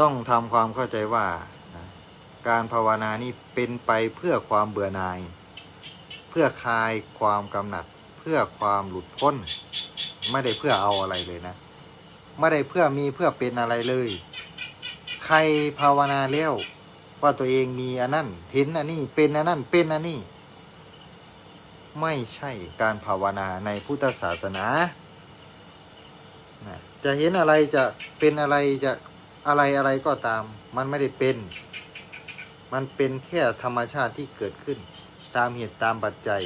ต้องทำความเข้าใจว่าการภาวนานี้เป็นไปเพื่อความเบื่อหน่าย เพื่อคลายความกำหนัด เพื่อความหลุดพ้น ไม่ได้เพื่อเอาอะไรเลยนะ ไม่ได้เพื่อมีเพื่อเป็นอะไรเลย ใครภาวนาแล้วว่าตัวเองมีอันนั้นเห็นอันนี้เป็นอันนั้นเป็นอันนี้ ไม่ใช่การภาวนาในพุทธศาสนาจะเห็นอะไรจะเป็นอะไรจะ อะไรอะไรก็ตาม มันไม่ได้เป็น มันเป็นแค่ธรรมชาติที่เกิดขึ้น ตามเหตุตามปัจจัย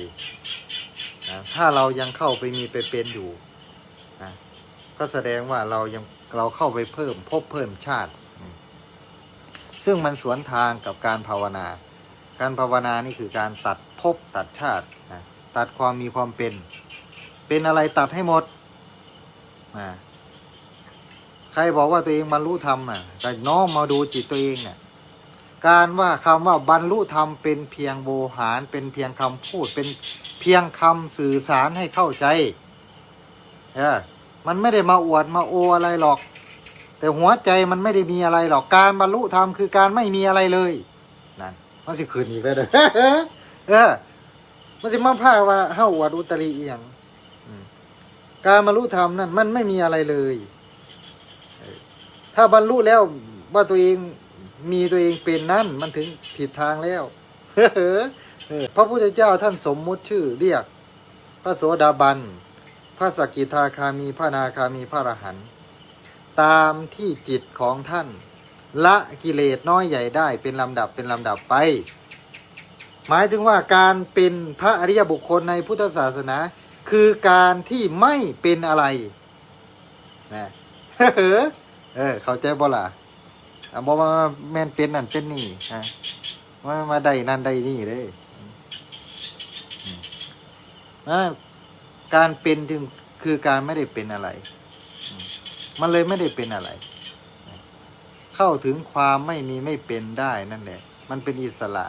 นะถ้าเรายังเข้าไปมีไปเป็นอยู่นะก็แสดงว่าเรายังเราเข้าไปเพิ่มพบเพิ่มชาติ ซึ่งมันสวนทางกับการภาวนา การภาวนานี่คือการตัดภพตัดชาตินะตัดความมีความเป็น เป็นอะไรตัดให้หมดนะ ใครบอกว่าตัวเองบรรลุธรรมอะ แต่น้อมมาดูจิตตัวเองเนี่ยการว่าคำว่าบรรลุธรรมเป็นเพียงโวหาร เป็นเพียงคำพูด เป็นเพียงคำสื่อสารให้เข้าใจเออมันไม่ได้มาอวดมาโออะไรหรอก แต่หัวใจมันไม่ได้มีอะไรหรอกการบรรลุธรรมคือการไม่มีอะไรเลยนั่นมันสิคืนอีกแล้วเด้อเออมันสิมาพาว่าเฮาอวดอุตริเอียงการบรรลุธรรมนั่นมันไม่มีอะไรเลย ถ้าบรรลุแล้วว่าตัวเองมีตัวเองเป็นนั่นมันถึงผิดทางแล้วเออพระพุทธเจ้าท่านสมมุติชื่อเรียก พระโสดาบัน พระสกิทาคามีพระนาคามีพระอรหันต์ตามที่จิตของท่าน ละกิเลสน้อยใหญ่ได้เป็นลำดับเป็นลำดับไป หมายถึงว่าการเป็นพระอริยบุคคลในพุทธศาสนา คือการที่ไม่เป็นอะไรนะเฮ้ เออ เข้าใจบ่ล่ะอะบอกว่าแม่นเป็นนั่นเป็นนี่ฮะมามาได้นั่นได้นี่เลยอืมอ่าการเป็นจึงคือการไม่ได้เป็นอะไร มันเลยไม่ได้เป็นอะไร เข้าถึงความไม่มีไม่เป็นได้นั่นแหละ มันเป็นอิสระ